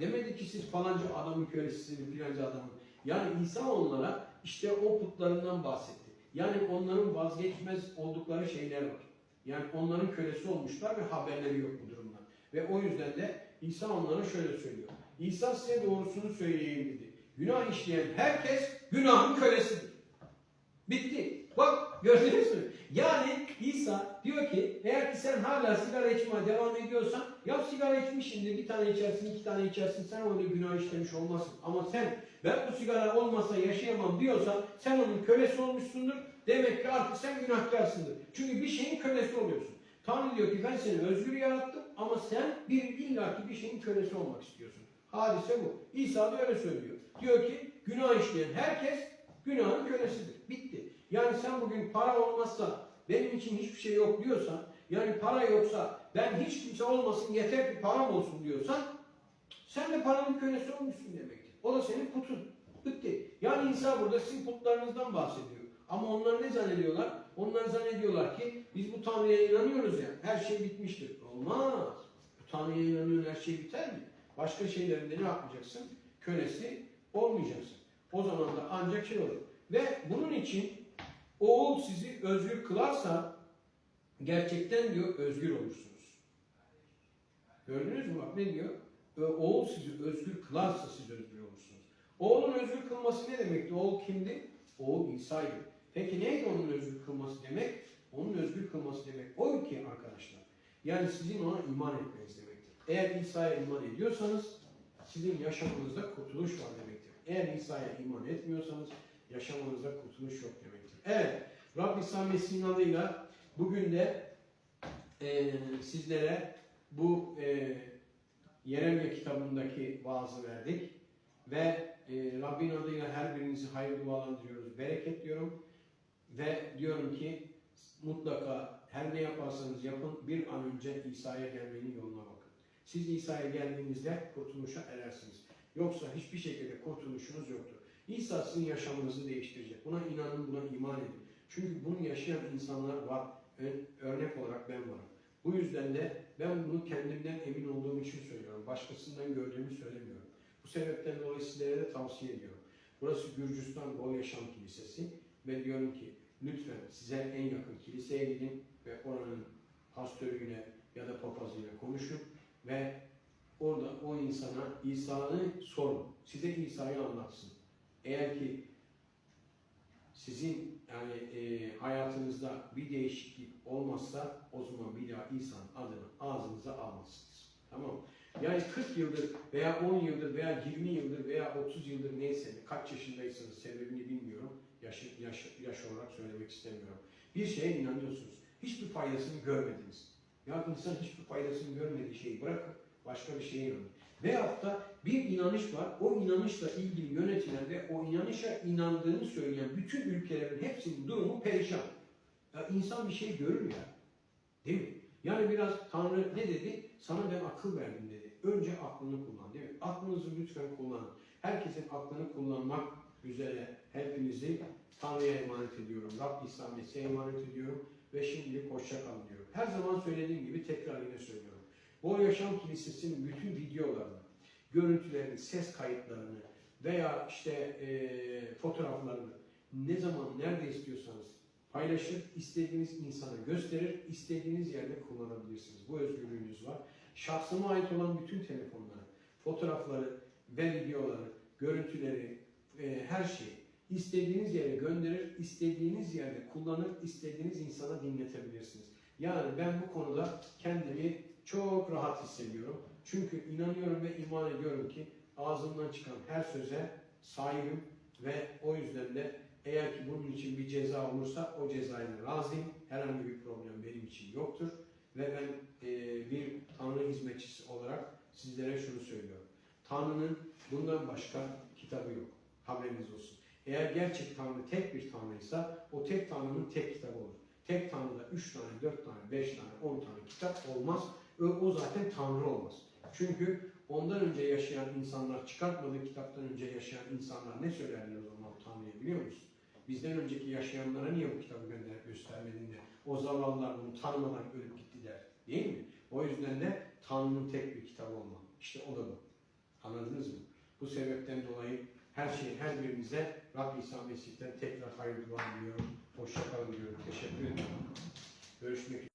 Demedi ki siz falanca adamın kölesisiniz, filanca adamın. Yani İsa onlara işte o putlarından bahsetti. Yani onların vazgeçmez oldukları şeyler var. Yani onların kölesi olmuşlar ve haberleri yok bu durumdan. Ve o yüzden de İsa onlara şöyle söylüyor. İsa size doğrusunu söyleyeyim dedi. Günah işleyen herkes günahın kölesidir. Bitti. Bak gördünüz mü? Yani İsa diyor ki eğer ki sen hala sigara içmeye devam ediyorsan ya sigara içmişsindir bir tane içersin iki tane içersin sen öyle günah işlemiş olmazsın. Ama sen ben bu sigara olmasa yaşayamam diyorsan sen onun kölesi olmuşsundur. Demek ki artık sen günahkarsındır. Çünkü bir şeyin kölesi oluyorsun. Tanrı diyor ki ben seni özgür yarattım ama sen bir illaki bir şeyin kölesi olmak istiyorsun. Hadise bu. İsa da öyle söylüyor. Diyor ki günah işleyen herkes günahın kölesidir. Bitti. Yani sen bugün para olmazsa benim için hiçbir şey yok diyorsan yani para yoksa ben hiç kimse olmasın yeter ki param olsun diyorsan sen de paranın kölesi olmuşsun demektir. O da senin putun. Bitti. Yani İsa burada sizin putlarınızdan bahsediyor. Ama onlar ne zannediyorlar? Onlar zannediyorlar ki biz bu Tanrı'ya inanıyoruz ya her şey bitmiştir. Olmaz. Bu Tanrı'ya inanıyorsun her şey biter mi? Başka şeylerinde ne yapacaksın? Kölesi olmayacaksın. O zaman da ancak şey olur. Ve bunun için oğul sizi özgür kılarsa gerçekten diyor özgür olursunuz. Gördünüz mü bak ne diyor? Oğul sizi özgür kılarsa siz özgür olursunuz. Oğlun özgür kılması ne demekti? Oğul kimdi? Oğul İsa'ydı. Peki neydi onun özgür kılması demek? Onun özgür kılması demek o ki arkadaşlar. Yani sizin ona iman etmeniz demektir. Eğer İsa'ya iman ediyorsanız sizin yaşamınızda kurtuluş var demektir. Eğer İsa'ya iman etmiyorsanız yaşamınızda kurtuluş yok demektir. Evet, Rab İsa Mesih'in adıyla bugün de eee, sizlere bu eee Yeremye kitabındaki vaazı verdik. Ve eee Rabbin adıyla her birinizi hayır dualandırıyoruz, bereketliyorum. Ve diyorum ki mutlaka her ne yaparsanız yapın bir an önce İsa'ya gelmenin yoluna bakın. Siz İsa'ya geldiğinizde kurtuluşa erersiniz. Yoksa hiçbir şekilde kurtuluşunuz yoktur. İsa sizin yaşamınızı değiştirecek. Buna inanın, buna iman edin. Çünkü bunu yaşayan insanlar var. Örnek olarak ben varım. Bu yüzden de ben bunu kendimden emin olduğum için söylüyorum. Başkasından gördüğümü söylemiyorum. Bu sebepten dolayı sizlere de tavsiye ediyorum. Burası Gürcistan Bol Yaşam Kilisesi ve diyorum ki lütfen size en yakın kiliseye gidin ve oranın pastörüyle ya da papazıyla konuşun ve orada o insana İsa'yı sorun. Size İsa'yı anlatsın. Eğer ki sizin yani e, hayatınızda bir değişiklik olmazsa o zaman bir daha İsa'nın adını ağzınıza almazsınız. Tamam mı? Yani 40 yıldır veya 10 yıldır veya 20 yıldır veya 30 yıldır neyse kaç yaşındaysanız sebebini bilmiyorum. Yaş, yaş, yaş olarak söylemek istemiyorum. Bir şeye inanıyorsunuz. Hiçbir faydasını görmediniz. Ya insan hiçbir faydasını görmediği şeyi bırakıp başka bir şeye inanır. Veyahut da bir inanış var. O inanışla ilgili yönetilen ve o inanışa inandığını söyleyen bütün ülkelerin hepsinin durumu perişan. Ya insan bir şey görür ya. Değil mi? Yani biraz Tanrı ne dedi? Sana ben akıl verdim dedi. Önce aklını kullan değil mi? Aklınızı lütfen kullanın. Herkesin aklını kullanmak üzere hepinizi Tanrı'ya emanet ediyorum. Rab İsa Mesih'e emanet ediyorum. Ve şimdilik hoşça kalın diyorum. Her zaman söylediğim gibi tekrar yine söylüyorum. Bol Yaşam Kilisesi'nin bütün videolarını, görüntülerini, ses kayıtlarını veya işte eee, fotoğraflarını ne zaman, nerede istiyorsanız paylaşır, istediğiniz insana gösterir, istediğiniz yerde kullanabilirsiniz. Bu özgürlüğünüz var. Şahsıma ait olan bütün telefonları, fotoğrafları ve videoları, görüntüleri, e, her şeyi istediğiniz yere gönderir, istediğiniz yerde kullanır, istediğiniz insana dinletebilirsiniz. Yani ben bu konuda kendimi çok rahat hissediyorum. Çünkü inanıyorum ve iman ediyorum ki ağzımdan çıkan her söze sahibim ve o yüzden de eğer ki bunun için bir ceza olursa o cezaya razıyım. Herhangi bir problem benim için yoktur. Ve ben e, bir Tanrı hizmetçisi olarak sizlere şunu söylüyorum. Tanrı'nın bundan başka kitabı yok. Haberiniz olsun. Eğer gerçek Tanrı tek bir Tanrıysa o tek Tanrı'nın tek kitabı olur. Tek Tanrı'da üç tane, dört tane, beş tane, on tane kitap olmaz. O, zaten Tanrı olmaz. Çünkü ondan önce yaşayan insanlar, çıkartmadığı kitaptan önce yaşayan insanlar ne söylerler o zaman Tanrı'ya biliyor musun? Bizden önceki yaşayanlara niye bu kitabı gönderip göstermedin de o zavallılar bunu tanımadan ölüp gitti der. Değil mi? O yüzden de Tanrı'nın tek bir kitabı olmalı. İşte o da bu. Anladınız mı? Bu sebepten dolayı her şey her birimize Rabbi İsa Mesih'ten tekrar hayırlı diliyorum. Hoşça kalın diyorum. Teşekkür ederim.